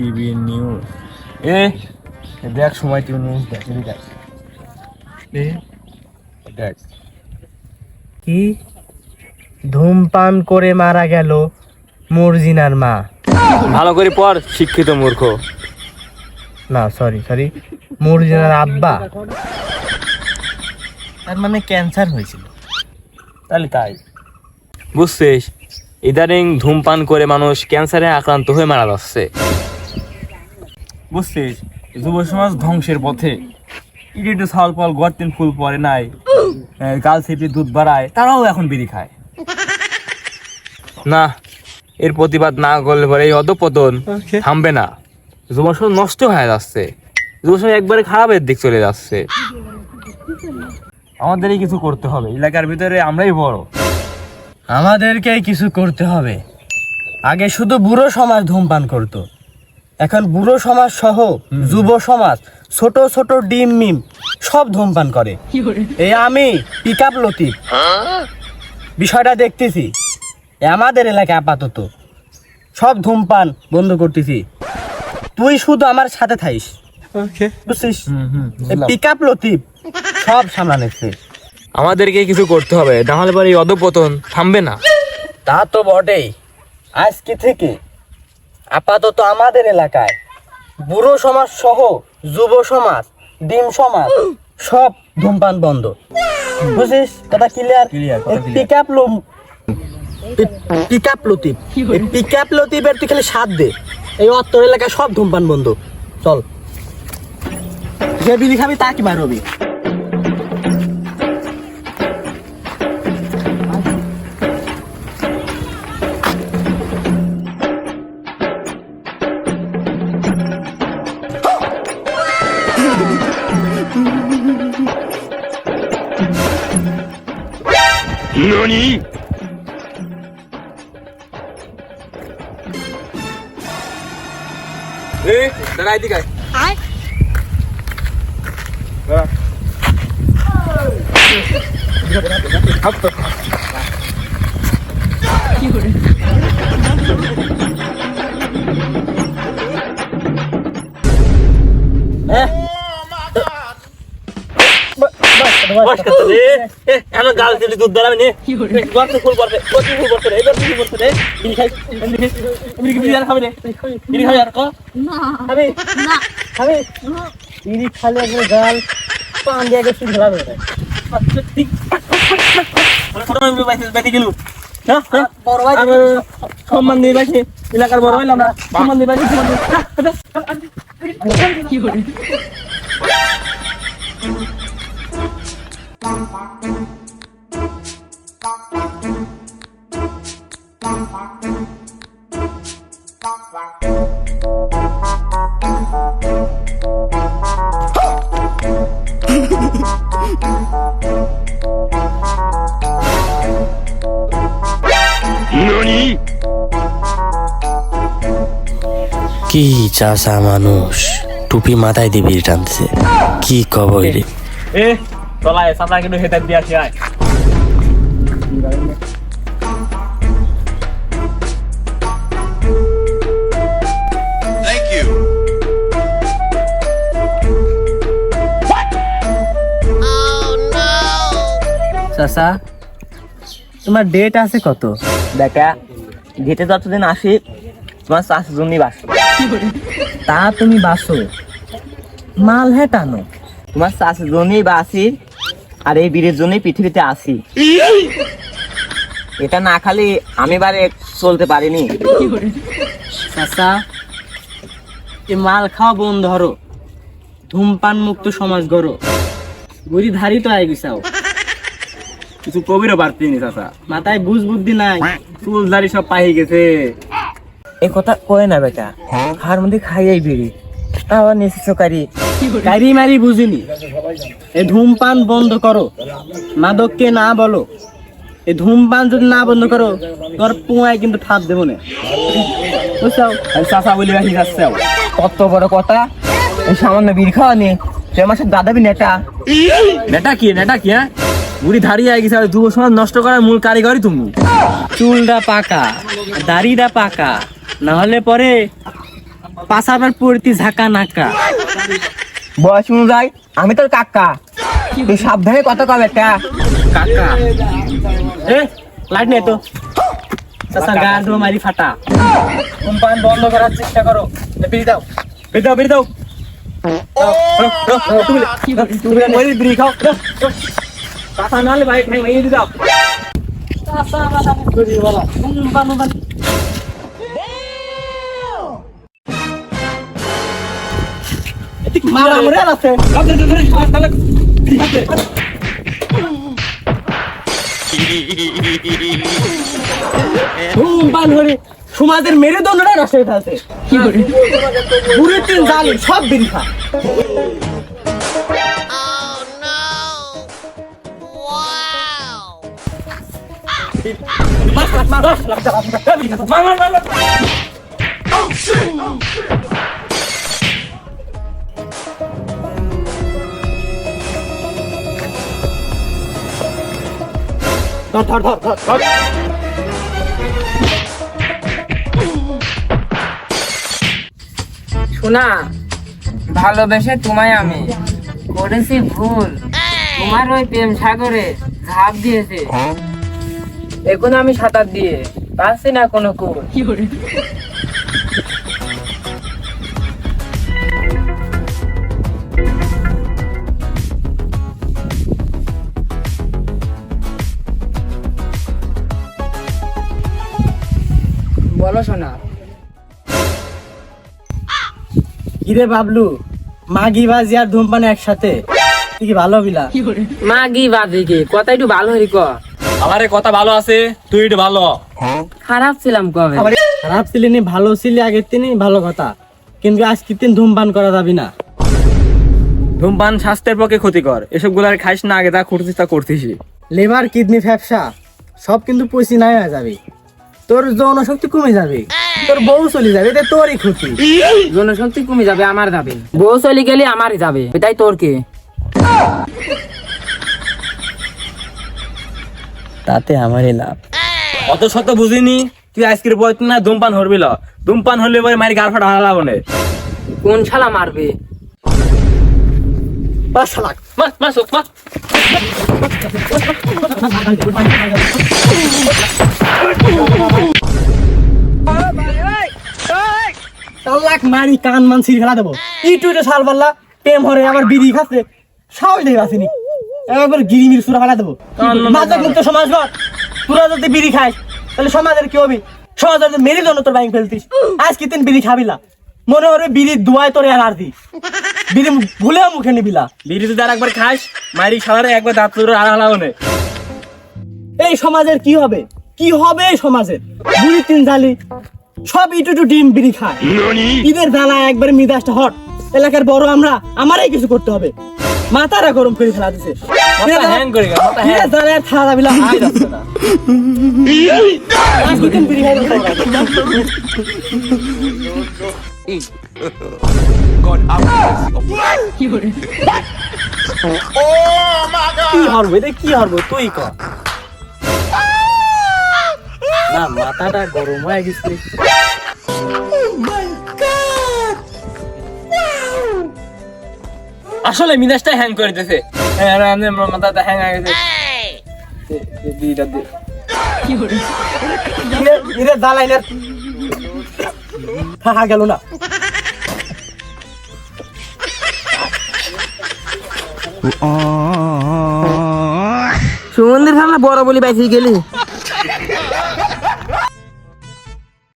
TV news এ দেখ সময় TV news দেখ এদিকে দেখ। দেখ। কি? ধূমপান করে মারা গেল মর্জিনার মা। ভালো করে পড় শিক্ষিত মূর্খ। না সরি সরি মর্জিনার আব্বা। তার মানে ক্যান্সার হয়েছিল। তাহলে তাই। বুঝছিস? ইদানিং ধূমপান করে মানুষ ক্যান্সারে আক্রান্ত হয়ে মারা যাচ্ছে। বুঝছিস? যুব সমাজ ধ্বংসের পথে। একটু ছাল পাল গর্তিন ফুল পরে নাই। গাল সিপি দুধ বাড়ায় তারাও এখন বিড়ি খায়। না এর প্রতিবাদ না করলে পরে এই অধপতন থামবে না। যুব সমাজ নষ্ট হয়ে যাচ্ছে। যুব সমাজ একবারে খারাপের দিক চলে যাচ্ছে। আমাদেরই কিছু করতে হবে। এলাকার ভিতরে আমরাই বড়। আমাদেরকেই কিছু করতে হবে। আগে শুধু বুড়ো সমাজ ধূমপান করত। এখন বুড়ো সমাজ সহ যুব সমাজ ছোট ছোট ডিম মিম সব ধূমপান করে। এই আমি পিক আপ লতিফ। বিষয়টা দেখতেছি এ আমাদের এলাকায় আপাতত সব ধূমপান বন্ধ করতেছি। তুই শুধু আমার সাথে থাইস বুঝছিস? পিক আপ লতিফ সব সামলানেছে আমাদেরকে কিছু করতে হবে নাহলে পরে এই অধপতন থামবে না। তা তো বটেই। আজকে থেকে আপাতত আমাদের এলাকায়। বুড়ো সমাজ সহ যুব সমাজ ডিম সমাজ সব ধূমপান বন্ধ। বুঝিস? কথা ক্লিয়ার কথা clear. পিক আপ লো pick up Latif pick up লতিফের তুই খালি সাথ দে। এই অত্তর এলাকায় সব ধূমপান বন্ধ। চল। যে বিড়ি খাবি তা কি বার হবি দাঁড়া এদিকে আয়। বস করতে দে। এমন গাল দিলি দুধ দাঁড়াবে নে। গর্তে ফুল পড়বে, গর্তে ফুল পড়বে রে, গর্তে ফুল পড়বে রে। বিড়ি খাই, বিড়ি খাবি রে। বিড়ি খাবি আর ক? খাবি? খাবি? বিড়ি খালে একবার গাল পান দিয়ে খেলাবে রে। আচ্ছা, ঠিক। মানে। হ্যাঁ, হ্যাঁ? সম্মান দিয়ে বাইছে এলাকার বড় হইলাম না সম্মান দিয়ে বাইছে সম্মান দিয়ে- হ্যাঁ, হ্যাঁ, কি চাষা মানুষ? টুপি মাথায় দিবি টানছে কি কবই রে চলায় সামনে কিন্তু হেতার দিয়ে আসি আয় চাচা তোমার ডেট আছে কত? দেখা ঘেটে যতদিন আসি তোমার চাষের জন্যই বাস। তা তুমি বাসো? মাল হে টানো। তোমার চাষের জন্যই বাসি। আর এই বীরের জন্যই পৃথিবীতে আসি এটা না খালি আমি বারে চলতে পারিনি। চাচা এ মাল খাওয়া বন্ধ ধরো। ধূমপান মুক্ত সমাজ গড়ো। বুড়ি ধারি তো আই গেছাও। কিছু কবিরও বাড়তি নি চাচা। মাথায় বুঝ বুদ্ধি নাই। চুল দাড়ি সব পাই গেছে। এই কথা কয়ে না বেটা। হার মধ্যে খাইয়াই বেরি আবার নেশাকারী গাড়ি মারি বুঝিনি। এ ধূমপান বন্ধ করো। মাদককে না বলো। এ ধূমপান যদি না বন্ধ করো তোর পুয়ায় কিন্তু থাপ দেবো না। বুঝছাও চাচা বলি রাখি যাচ্ছে কত বড় কথা। এই সামান্য বীর খাওয়া নিয়ে তুই আমার সাথে দাদাবি নেটা নেটা কি নেটা কি হ্যাঁ? বুড়ি ধারিয়ে গেছে আর যুব সমাজ নষ্ট করার মূল কারিগরই তুমি। চুলটা পাকা দাড়িটা পাকা। না হলে পরে পাশাবার পড়তি ঝাঁকা নাকা। বয়স অনুযায়ী আমি তোর কাকা। তুই সাবধানে কথা কবে কাকা। এ লাইট নেই তো। চাচা গা ধো মারি ফাটা। ধূমপান বন্ধ করার চেষ্টা করো। এ, বিড়ি দাও। বিড়ি দাও বিড়ি দাও। তুমি ওই বিড়ি খাও। দাও, বিড়ি বলা। ধূমপান মারা মরে আছে। ধূমপান হরে সমাজের মেরুদণ্ডটা নষ্ট হয়ে ফেলছে বুড়ি তিন জাল সব দিন খা। ধর ধর ধর ধর ধর। শোনা ভালোবেসে তোমায় আমি করেছি ভুল। তোমার ওই প্রেম সাগরে ঝাঁপ দিয়েছে। এখন আমি সাঁতার দিয়ে পারছি না কোনো কুল। কিরে বাবলু মাগি বাজি আর ধূমপান একসাথে। তুই কি ভালো বিলা মা কি বাদে কি? কথা একটু ভালো হরি ক। আমারে কথা ভালো আছে তুই একটু ভালো। খারাপ ছিলাম কবে? খারাপ ছিলি নি ভালো ছিলি আগের দিনই ভালো কথা। কিন্তু আজকের দিন ধূমপান করা যাবি না। ধূমপান স্বাস্থ্যের পক্ষে ক্ষতিকর। এসবগুলার খাইস না আগে তা করতিস তা করতিসই লিভার কিডনি ফ্যাপসা সব কিন্তু পয়সি নাই হয়ে যাবে। তোর যৌন শক্তি কমে যাবে। তোর বউ চলে যাবে এটা তোরই ক্ষতি। জনশক্তি কমে যাবে আমার যাবে। বউ চলে গেলে আমারই যাবে এটাই তোর কে? তাতে আমারই লাভ। অত শত বুঝিনি তুই আজকের পর না ধূমপান হরবি ল। ধূমপান হলে পরে মারি গার ফাটা কোন শালা মারবে? পাঁচ লাখ মাস মাস মাস চার লাখ মারি কান মান ছিঁড়ে ফেলা দেবো। ইটু ইটু সাল পাল্লা প্রেম হরে আবার বিড়ি খাচ্ছে। সাহস দেখে আসিনি একবার গিরি মিরি সুরা ফেলা দেবো। মুক্ত সমাজ তোরা যদি বিড়ি খাস তাহলে সমাজের কি হবি? সমাজের যদি মেরে জন্য তোর ব্যাংক ফেলতিস। আজ কি তিন বিড়ি খাবিলা মনে হবে বিড়ির দুয়ায় তোর দি বিড়ি ভুলেও মুখে নিবিলা। বিড়ি যদি আর একবার খাস মারি সালারে একবার দাঁত তোর আর হালা বনে এই সমাজের কি হবে? কি হবে এই সমাজের? বুড়ি তিন জালি সব ইটু ইটু ডিম বিড়ি খায়। ঈদের জ্বালা একবার মিদাসটা হট। এলাকার বড় আমরা আমারই কিছু করতে হবে। মাথারা গরম করে ফেলা দিছে। বিড়ি God, have mercy upon us. কি হরবো? এটা কি হরবো? তুই ক। না মাথাটা গরম হয়ে গেছে। আসলে মিনাসটা হ্যাং করে দিতেছে হ্যাঁ আর আমাদের মাথাটা হ্যাং হয়ে গেছে। দে- দে- বিড়িটা দে। ঈদের জ্বালাই না থাকা গেল না। সুমন্দির খানা বড় বলি বাইসি গেলি?